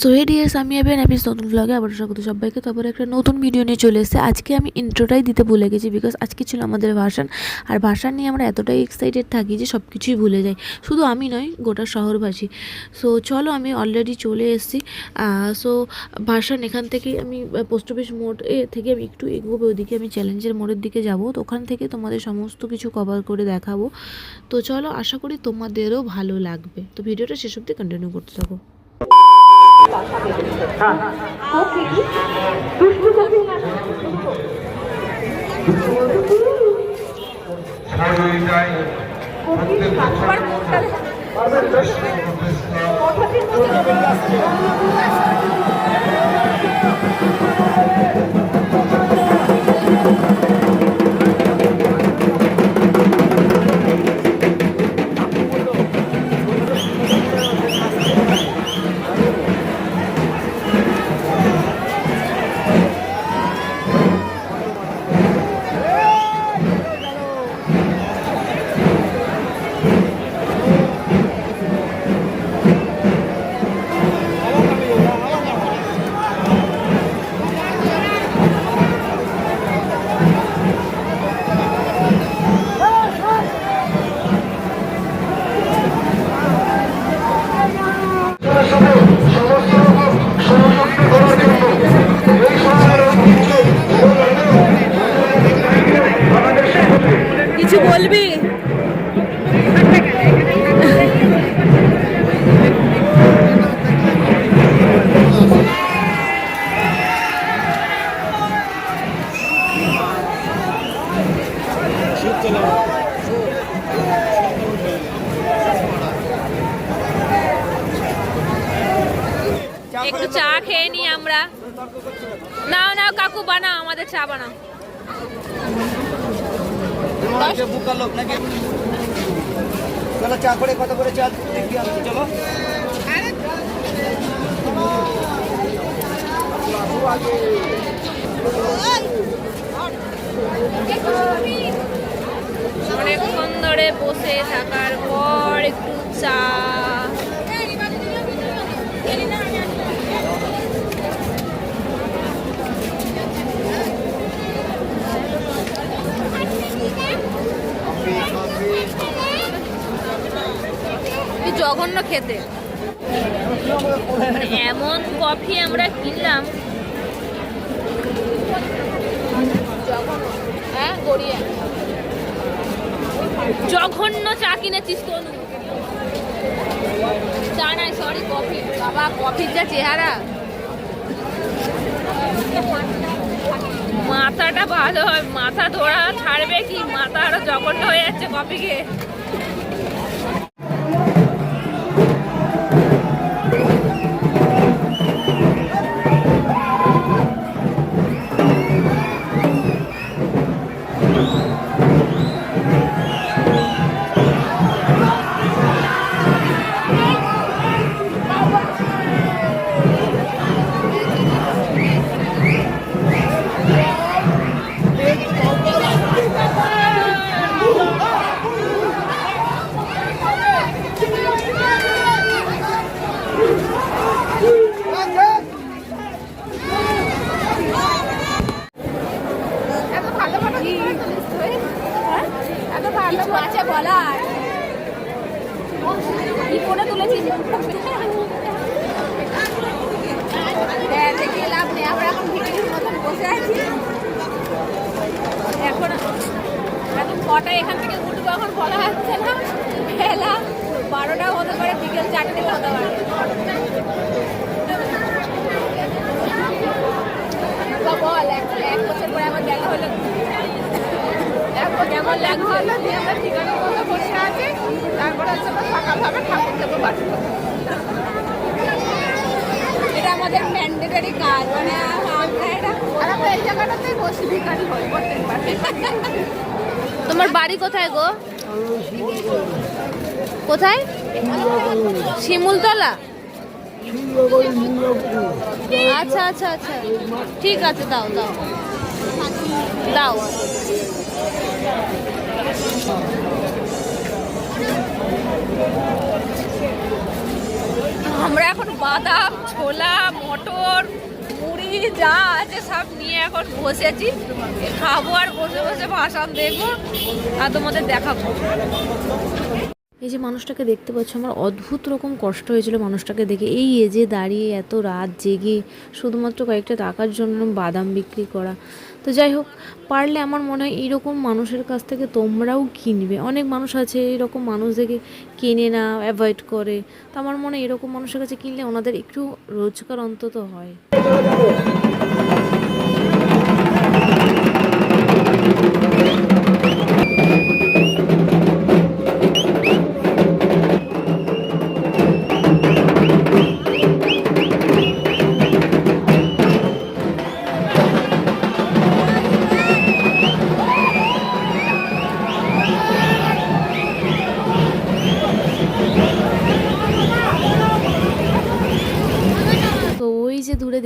So hey dears আমি এবার Apis নতুন ব্লগে আবার স্বাগত সবাইকে। তারপরে একটা নতুন ভিডিও নিয়ে চলে এসেছে। আজকে আমি ইন্ট্রোটাই দিতে ভুলে গেছি বিকজ আজকে ছিল আমাদের ভাষণ। আর ভাষণ নিয়ে আমরা এতটাই এক্সাইটেড থাকি যে সব কিছুই ভুলে যাই। শুধু আমি নয়, গোটা শহরবাসী। সো চলো আমি অলরেডি চলে এসেছি। সো ভাষণ এখান থেকে আমি পোস্ট অফিস মোড় এ থেকে আমি একটু এগোবো, ওদিকে আমি চ্যালেঞ্জের মোড়ের দিকে যাব। তো ওখান থেকে তোমাদের সমস্ত কিছু কভার করে দেখাবো। তো চলো, আশা করি তোমাদেরও ভালো লাগবে। তো ভিডিওটা শেষ অবধি কন্টিনিউ করতে থাকো। সহযোগিতায় প্রত্যেক একটু চা খেয়ে নি আমরা। নাও নাও কাকু বানাও আমাদের চা বানাও। বুকার লোক নাকি? চলো চা করে কত করে চা দেখি চলো। অনেকক্ষণ ধরে বসে থাকার পর একটু চা কি জঘন্য খেতে। এমন কফি আমরা কিনলাম। হ্যাঁ জঘন্য চা কিনেছিস তনু। চা নাই সরি কফি। বাবা, কফির যা চেহারা। মাথাটা ভালো হয়, মাথা ধরা ছাড়বে কি? মাথা আরও জঘন্য হয়ে যাচ্ছে কফি খেয়ে কি করে তুলেছিস দেখে লাভ নেই আমরা এখন ভিডিওর মতন বসে আছি এখন এখন কটা এখান থেকে উঠবো এখন বলা যাচ্ছে না বেলা বারোটা হতে পারে বিকেল চারটে হতে বল এক বছর পরে আমার দেখা হলো। দেখো কেমন লাগছে। দিয়ে আমরা ঠিকানা মতো বসে আছি তারপর হচ্ছে আমরা সকালভাবে ঠাকুর দেবো বাড়ি এটা আমাদের ম্যান্ডেটারি কাজ মানে আমরা এটা আমরা এই জায়গাটাতেই বসি ভিকারি হই প্রত্যেকবার তোমার বাড়ি কোথায় গো? কোথায়? শিমুলতলা? আচ্ছা আচ্ছা আচ্ছা। ঠিক আছে দাও দাও। দাও আমরা এখন বাদাম, ছোলা, মটর, মুড়ি, যা আছে সব নিয়ে এখন বসেছি। খাব আর বসে বসে ভাষণ দেখব আর তোমাদের দেখাবো। এই যে মানুষটাকে দেখতে পাচ্ছ, আমার অদ্ভুত রকম কষ্ট হয়েছিল মানুষটাকে দেখে। এই এজে দাঁড়িয়ে এত রাত জেগে শুধুমাত্র কয়েকটা টাকার জন্য বাদাম বিক্রি করা। তো যাই হোক, পারলে আমার মনে হয় এইরকম মানুষের কাছ থেকে তোমরাও কিনবে অনেক মানুষ আছে, এরকম মানুষ দেখে কেনে না অ্যাভয়েড করে। তো আমার মনে হয় এরকম মানুষের কাছে কিনলে ওনাদের একটু রোজগার অন্তত হয়।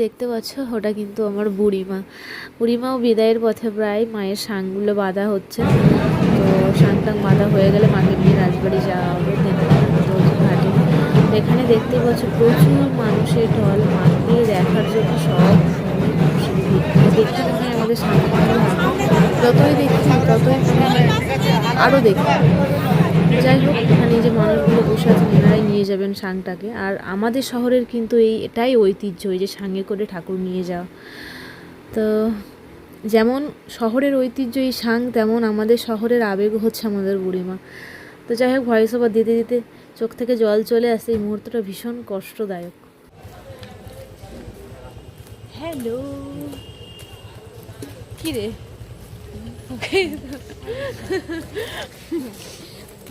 দেখতে পাচ্ছ, ওটা কিন্তু আমার বুড়িমা। বুড়িমাও বিদায়ের পথে প্রায় মায়ের সাংগুলো বাঁধা হচ্ছে। তো সাং টাং বাঁধা হয়ে গেলে মাকে নিয়ে রাজবাড়ি যাওয়া হবে। ঘাটে। এখানে দেখতে পাচ্ছ, প্রচুর মানুষের ঢল। মাকে দেখার জন্য সব দেখতে মনে আমাদের সামনে। যতই দেখছি ততই আরও দেখি। যাই হোক এখানে যে মানুষগুলো বসে আছেন এনারাই নিয়ে যাবেন সাংটাকে। আর আমাদের শহরের কিন্তু এই এটাই ঐতিহ্য এই যে সাঙে করে ঠাকুর নিয়ে যাওয়া। তো যেমন শহরের ঐতিহ্য এই সাং তেমন আমাদের শহরের আবেগ হচ্ছে আমাদের বুড়িমা। তো যাই হোক ভয়েস ওভার দিতে দিতে চোখ থেকে জল চলে আসে এই মুহূর্তটা ভীষণ কষ্টদায়ক। হ্যালো। কি রে?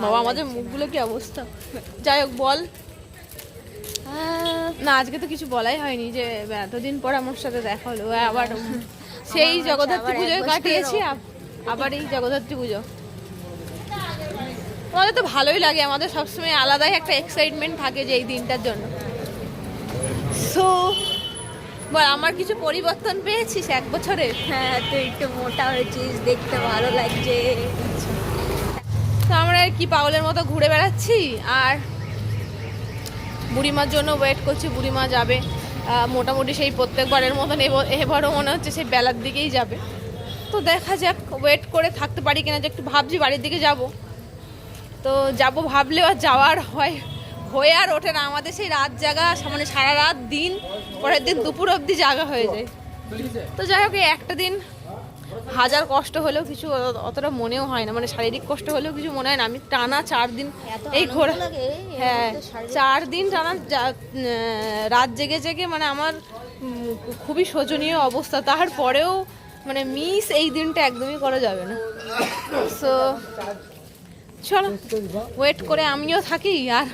বাবা আমাদের মুখগুলো কি অবস্থা? যাই হোক বল। না আজকে তো কিছু বলাই হয়নি যে এতদিন পর আমার সাথে দেখা হলো। আবার সেই জগদ্ধাত্রী পুজোয় কাটিয়েছি আবার এই জগদ্ধাত্রী পুজো। আমাদের তো ভালোই লাগে আমাদের সবসময় আলাদাই একটা এক্সাইটমেন্ট থাকে যে এই দিনটার জন্য। সো বল আমার কিছু পরিবর্তন পেয়েছিস এক বছরে হ্যাঁ তুই একটু মোটা হয়েছিস দেখতে ভালো লাগছে। তো আমরা আর কি পাগলের মতো ঘুরে বেড়াচ্ছি? আর বুড়িমার জন্য ওয়েট করছি, বুড়িমা যাবে। মোটামুটি সেই প্রত্যেকবারের মতন এব- এবারও মনে হচ্ছে সেই বেলার দিকেই যাবে। তো দেখা যাক ওয়েট করে থাকতে পারি কিনা, যে একটু ভাবছি বাড়ির দিকে যাব। তো যাব ভাবলেও আর যাওয়ার হয় হয়ে আর ওঠে না। আমাদের সেই রাত জাগা মানে সারা রাত দিন, পরের দিন দুপুর অবধি জাগা হয়ে যায়। তো যাই হোক একটা দিন হাজার কষ্ট হলেও কিছু অতটা মনেও হয় না মানে শারীরিক কষ্ট হলেও কিছু মনে হয় না। আমি টানা চার দিন এই ঘোরা হ্যাঁ চার দিন টানা রাত জেগে জেগে মানে আমার খুবই শোচনীয় অবস্থা। তারপরেও মানে মিস এই দিনটা একদমই করা যাবে না। সো চলো ওয়েট করে আমিও থাকি আর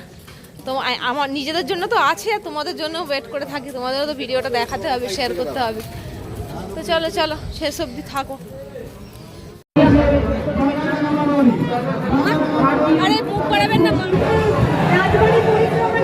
তো আমার নিজেদের জন্য তো আছে তোমাদের জন্য ওয়েট করে থাকি। তোমাদেরও তো ভিডিওটা দেখাতে হবে শেয়ার করতে হবে। চলো চলো শেষ অবধি থাকো। আরে বুক করাবেন না রাজবাড়ি পরিক্রমা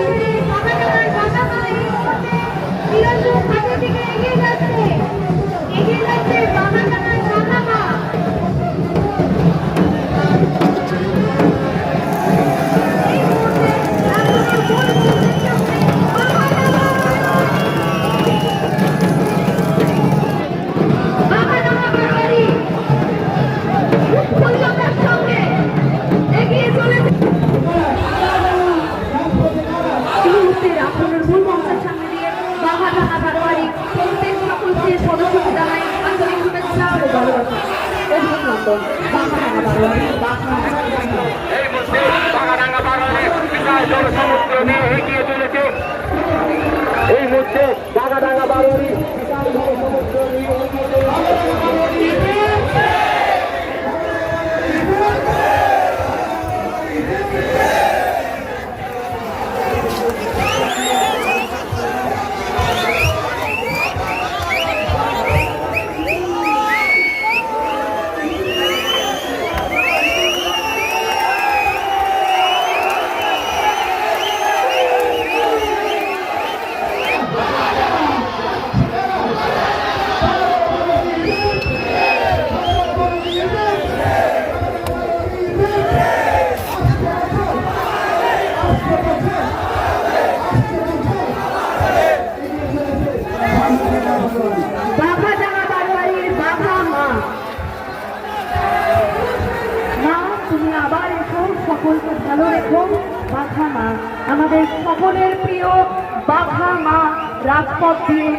রাজপথ দিয়ে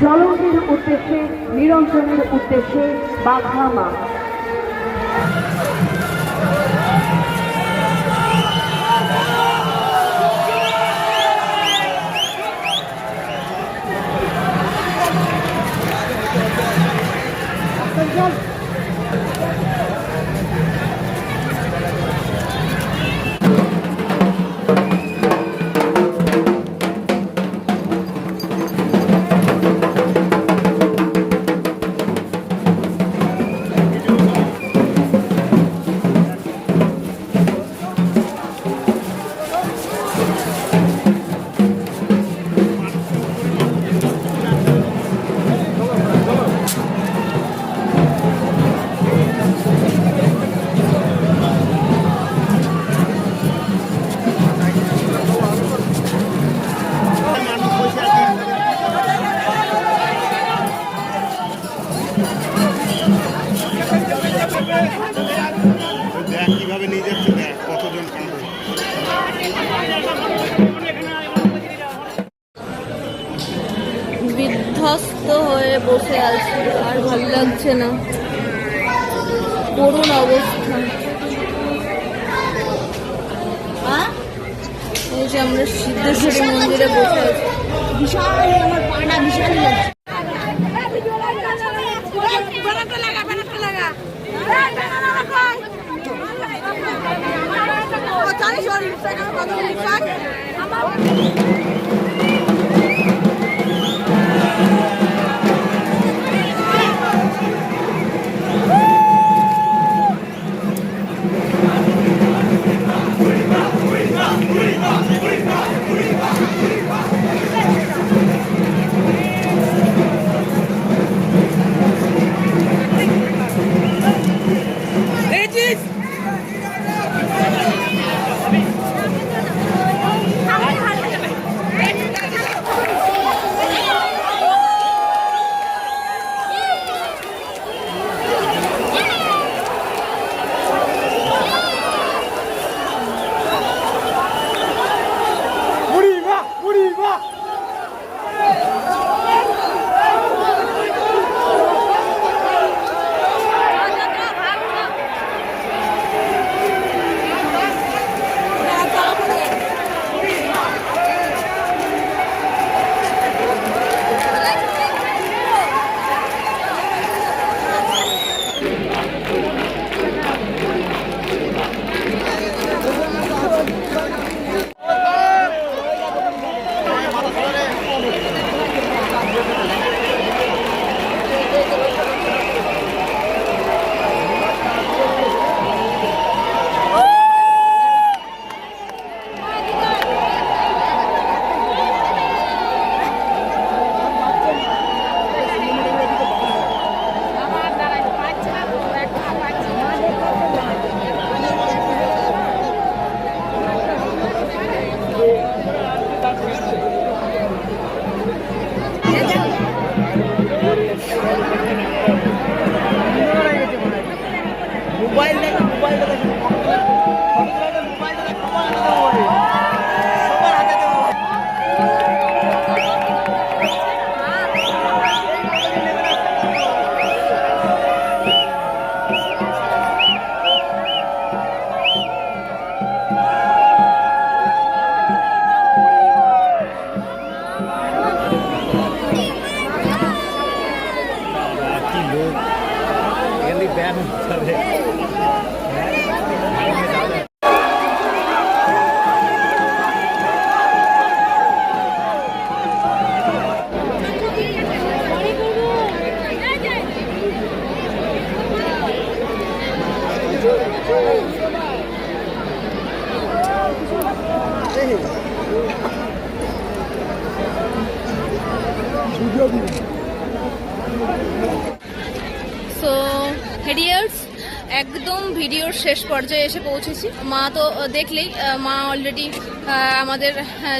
জলঙ্গের উদ্দেশ্যে নিরঞ্জনের উদ্দেশ্যে বাঘামা লাগছে না। করুণ অবস্থা। এই যে আমরা সিদ্ধেশ্বরী মন্দিরে বসে আছি। Yeah. সো হেডিয়ার্স একদম ভিডিওর শেষ পর্যায়ে এসে পৌঁছেছি। মা তো দেখলেই মা অলরেডি আমাদের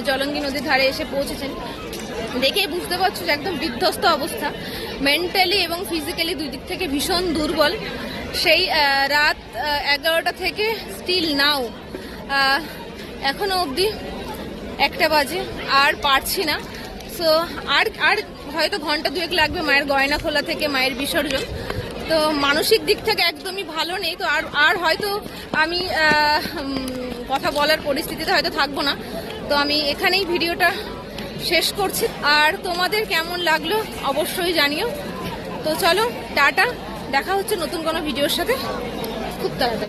জলঙ্গি নদীর ধারে এসে পৌঁছেছেন। দেখেই বুঝতে পারছ যে একদম বিধ্বস্ত অবস্থা। মেন্টালি এবং ফিজিক্যালি দুই দিক থেকে ভীষণ দুর্বল। সেই রাত এগারোটা থেকে স্টিল নাও এখনও অবধি একটা বাজে, আর পারছি না। সো আর আর হয়তো ঘণ্টা দুয়েক লাগবে মায়ের গয়না খোলা থেকে, মায়ের বিসর্জন। তো মানসিক দিক থেকে একদমই ভালো নেই। তো আর আর হয়তো আমি কথা বলার পরিস্থিতিতে হয়তো থাকব না। তো আমি এখানেই ভিডিওটা শেষ করছি। আর তোমাদের কেমন লাগল অবশ্যই জানিও। তো চলো, টাটা। দেখা হচ্ছে নতুন কোনো ভিডিওর সাথে। খুব তাড়াতাড়ি।